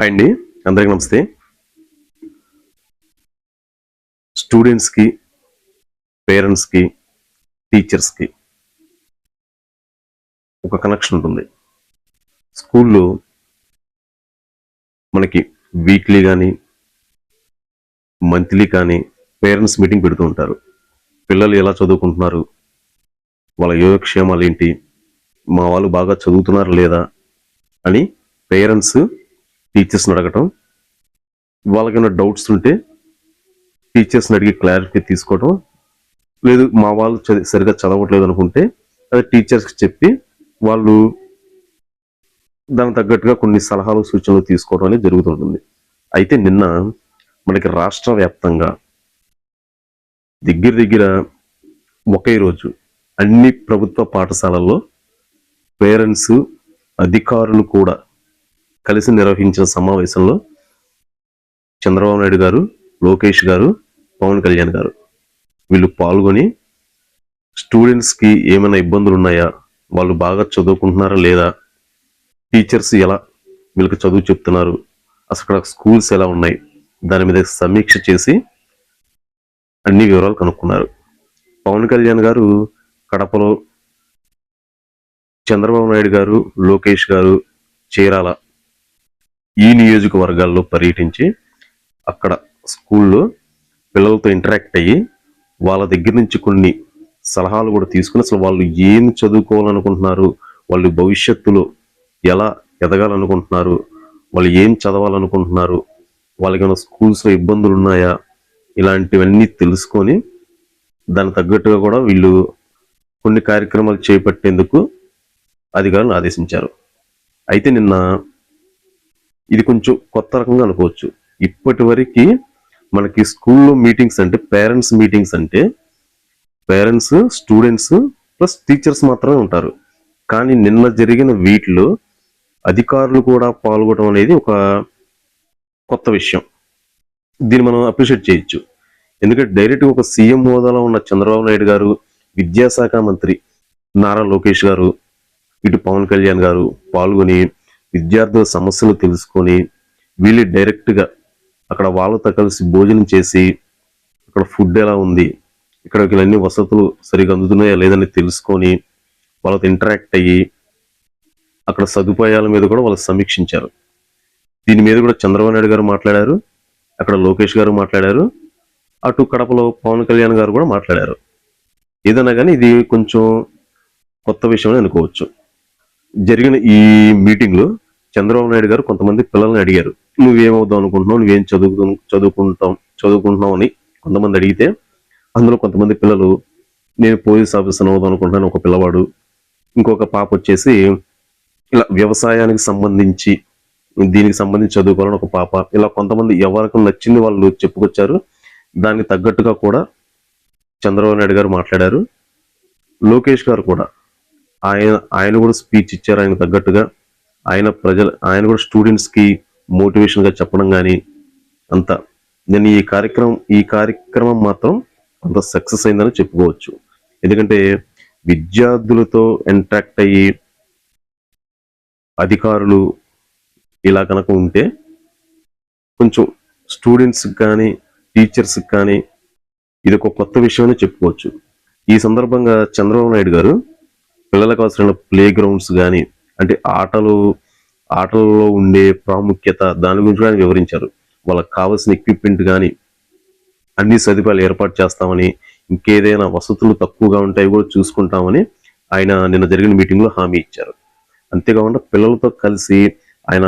అండి అందరికీ నమస్తే. స్టూడెంట్స్కి పేరెంట్స్కి టీచర్స్కి ఒక కనెక్షన్ ఉంటుంది. స్కూల్లో మనకి వీక్లీ కానీ మంత్లీ కానీ పేరెంట్స్ మీటింగ్ పెడుతూ ఉంటారు. పిల్లలు ఎలా చదువుకుంటున్నారు? వాళ్ళ యోగక్షేమాలు ఏంటి? మా వాళ్ళు బాగా చదువుతున్నారు లేదా? అని పేరెంట్స్ టీచర్స్ని అడగటం వాళ్ళకైనా డౌట్స్ ఉంటే టీచర్స్ని అడిగి క్లారిటీ తీసుకోవడం లేదు మా వాళ్ళు సరిగ్గా సరిగా చదవట్లేదు అనుకుంటే అది టీచర్స్కి చెప్పి వాళ్ళు దానికి తగ్గట్టుగా కొన్ని సలహాలు సూచనలు తీసుకోవడం అనేది జరుగుతుంటుంది. అయితే నిన్న మనకి రాష్ట్ర వ్యాప్తంగా దగ్గర దగ్గర ఒకే రోజు అన్ని ప్రభుత్వ పాఠశాలల్లో పేరెంట్స్ అధికారులు కూడా కలిసి నిర్వహించిన సమావేశంలో చంద్రబాబు నాయుడు గారు లోకేష్ గారు పవన్ కళ్యాణ్ గారు వీళ్ళు పాల్గొని స్టూడెంట్స్కి ఏమైనా ఇబ్బందులు ఉన్నాయా? వాళ్ళు బాగా చదువుకుంటున్నారా లేదా? టీచర్స్ ఎలా వీళ్ళకి చదువు చెప్తున్నారు? అసలు స్కూల్స్ ఎలా ఉన్నాయి? దాని మీద సమీక్ష చేసి అన్ని వివరాలు కనుక్కున్నారు. పవన్ కళ్యాణ్ గారు కడపలో చంద్రబాబు నాయుడు గారు లోకేష్ గారు చీరాల? ఈ నియోజకవర్గాల్లో పర్యటించి అక్కడ స్కూల్లో పిల్లలతో ఇంటరాక్ట్ అయ్యి వాళ్ళ దగ్గర నుంచి కొన్ని సలహాలు కూడా తీసుకుని అసలు వాళ్ళు ఏం చదువుకోవాలనుకుంటున్నారు వాళ్ళు భవిష్యత్తులో ఎలా ఎదగాలనుకుంటున్నారు వాళ్ళు ఏం చదవాలనుకుంటున్నారు వాళ్ళకి ఏమైనా స్కూల్స్లో ఇబ్బందులు ఉన్నాయా ఇలాంటివన్నీ తెలుసుకొని దానికి తగ్గట్టుగా కూడా వీళ్ళు కొన్ని కార్యక్రమాలు చేపట్టేందుకు అధికారులను ఆదేశించారు. అయితే నిన్న ఇది కొంచెం కొత్త రకంగా అనుకోవచ్చు. ఇప్పటి వరకు మనకి స్కూల్లో మీటింగ్స్ అంటే పేరెంట్స్ మీటింగ్స్ అంటే పేరెంట్స్ స్టూడెంట్స్ ప్లస్ టీచర్స్ మాత్రమే ఉంటారు. కానీ నిన్న జరిగిన వీటిలో అధికారులు కూడా పాల్గొనడం అనేది ఒక కొత్త విషయం. దీన్ని మనం అప్రిషియేట్ చేయొచ్చు. ఎందుకంటే డైరెక్ట్గా ఒక సీఎం హోదాలో ఉన్న చంద్రబాబు నాయుడు గారు విద్యాశాఖ మంత్రి నారా లోకేష్ గారు ఇటు పవన్ కళ్యాణ్ గారు పాల్గొని విద్యార్థుల సమస్యలు తెలుసుకొని వీళ్ళు డైరెక్ట్గా అక్కడ వాళ్ళతో కలిసి భోజనం చేసి అక్కడ ఫుడ్ ఎలా ఉంది ఇక్కడ వీళ్ళన్ని వసతులు సరిగా అందుతున్నాయా లేదని తెలుసుకొని వాళ్ళతో ఇంటరాక్ట్ అయ్యి అక్కడ సదుపాయాల మీద కూడా వాళ్ళు సమీక్షించారు. దీని మీద కూడా చంద్రబాబు నాయుడు గారు మాట్లాడారు అక్కడ లోకేష్ గారు మాట్లాడారు అటు కడపలో పవన్ కళ్యాణ్ గారు కూడా మాట్లాడారు. ఏదైనా కానీ ఇది కొంచెం కొత్త విషయం అనుకోవచ్చు. జరిగిన ఈ మీటింగ్లో చంద్రబాబు నాయుడు గారు కొంతమంది పిల్లల్ని అడిగారు. నువ్వేమవుదాం అనుకుంటున్నావు? నువ్వేం చదువుకు చదువుకుంటాం చదువుకుంటున్నావు? అని కొంతమంది అడిగితే అందులో కొంతమంది పిల్లలు నేను పోలీస్ ఆఫీసర్ అవుదాం అనుకుంటున్నాను ఒక పిల్లవాడు. ఇంకొక పాప వచ్చేసి ఇలా వ్యవసాయానికి సంబంధించి దీనికి సంబంధించి చదువుకోవాలని ఒక పాప. ఇలా కొంతమంది ఎవరికి నచ్చింది వాళ్ళు చెప్పుకొచ్చారు. దానికి తగ్గట్టుగా కూడా చంద్రబాబు నాయుడు గారు మాట్లాడారు. లోకేష్ గారు కూడా ఆయన ఆయన కూడా స్పీచ్ ఇచ్చారు ఆయన తగ్గట్టుగా. ఆయన ప్రజలు ఆయన కూడా స్టూడెంట్స్కి మోటివేషన్గా చెప్పడం కానీ అంత. నేను ఈ కార్యక్రమం ఈ కార్యక్రమం మాత్రం అంత సక్సెస్ అయిందని చెప్పుకోవచ్చు. ఎందుకంటే విద్యార్థులతో ఇంట్రాక్ట్ అయ్యి అధికారులు ఇలా కనుక ఉంటే కొంచెం స్టూడెంట్స్కి కానీ టీచర్స్కి కానీ ఇది ఒక కొత్త విషయం అని చెప్పుకోవచ్చు. ఈ సందర్భంగా చంద్రబాబు నాయుడు గారు పిల్లలకు అవసరమైన ప్లే గ్రౌండ్స్ కానీ అంటే ఆటలు ఆటలలో ఉండే ప్రాముఖ్యత దాని గురించి కూడా వివరించారు. వాళ్ళకి కావాల్సిన ఎక్విప్మెంట్ కానీ అన్ని సదుపాయాలు ఏర్పాటు చేస్తామని ఇంకేదైనా వసతులు తక్కువగా ఉంటాయి కూడా చూసుకుంటామని ఆయన నిన్న జరిగిన మీటింగ్లో హామీ ఇచ్చారు. అంతేకాకుండా పిల్లలతో కలిసి ఆయన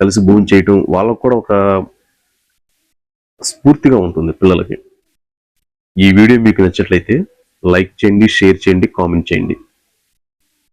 కలిసి భోజనం చేయటం వాళ్ళకు కూడా ఒక స్ఫూర్తిగా ఉంటుంది పిల్లలకి. ఈ వీడియో మీకు నచ్చట్లయితే లైక్ చేయండి షేర్ చేయండి కామెంట్ చేయండి.